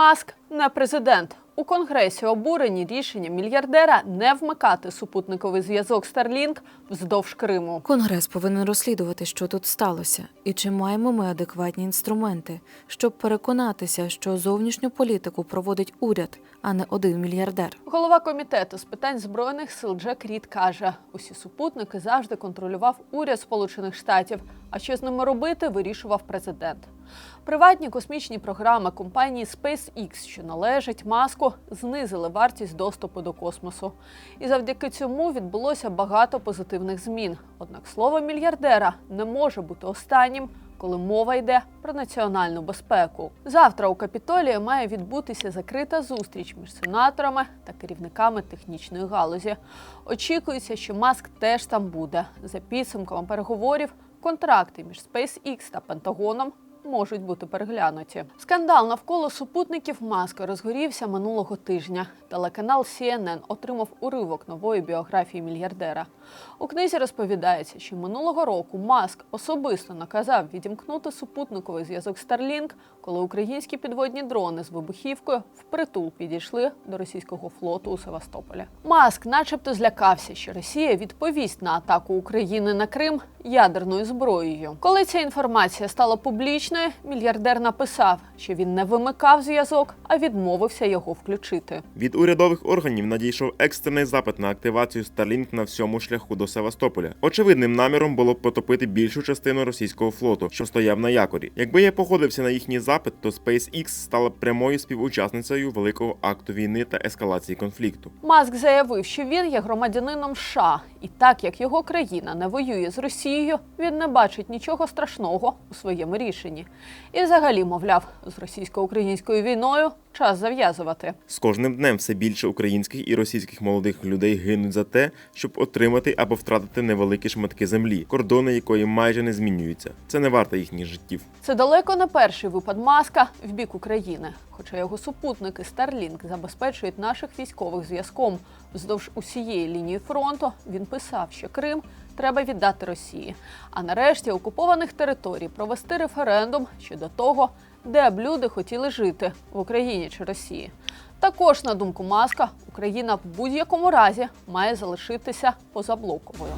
Маск не президент. У конгресі обурені рішення мільярдера не вмикати супутниковий зв'язок Starlink вздовж Криму. Конгрес повинен розслідувати, що тут сталося, і чи маємо ми адекватні інструменти, щоб переконатися, що зовнішню політику проводить уряд, а не один мільярдер. Голова комітету з питань збройних сил Джек Рід каже: усі супутники завжди контролював уряд Сполучених Штатів. А що з ними робити, вирішував президент. Приватні космічні програми компанії SpaceX, що належать маску, знизили вартість доступу до космосу. І завдяки цьому відбулося багато позитивних змін. Однак слово мільярдера не може бути останнім. Коли мова йде про національну безпеку, завтра у Капітолії має відбутися закрита зустріч між сенаторами та керівниками технічної галузі. Очікується, що Маск теж там буде. За підсумками переговорів, контракти між SpaceX та Пентагоном можуть бути переглянуті. Скандал навколо супутників Маска розгорівся минулого тижня. Телеканал CNN отримав уривок нової біографії мільярдера. У книзі розповідається, що минулого року Маск особисто наказав відімкнути супутниковий зв'язок Starlink, коли українські підводні дрони з вибухівкою впритул підійшли до російського флоту у Севастополі. Маск, начебто, злякався, що Росія відповість на атаку України на Крим ядерною зброєю. Коли ця інформація стала публічною, мільярдер написав, що він не вимикав зв'язок, а відмовився його включити. Від урядових органів надійшов екстрений запит на активацію Starlink на всьому шляху до Севастополя. Очевидним наміром було б потопити більшу частину російського флоту, що стояв на якорі. Якби я погодився на їхній запит, то SpaceX стала прямою співучасницею великого акту війни та ескалації конфлікту. Маск заявив, що він є громадянином США, і так як його країна не воює з Росією, він не бачить нічого страшного у своєму рішенні. І взагалі, мовляв, з російсько-українською війною час зав'язувати. З кожним днем все більше українських і російських молодих людей гинуть за те, щоб отримати або втратити невеликі шматки землі, кордони якої майже не змінюються. Це не варто їхніх життів. Це далеко не перший випад Маска в бік України, хоча його супутники Starlink забезпечують наших військових зв'язком вздовж усієї лінії фронту. Він писав, що Крим треба віддати Росії, а нарешті окупованих територій провести референдум щодо того, де б люди хотіли жити в Україні чи Росії. Також, на думку Маска, Україна в будь-якому разі має залишитися позаблоковою.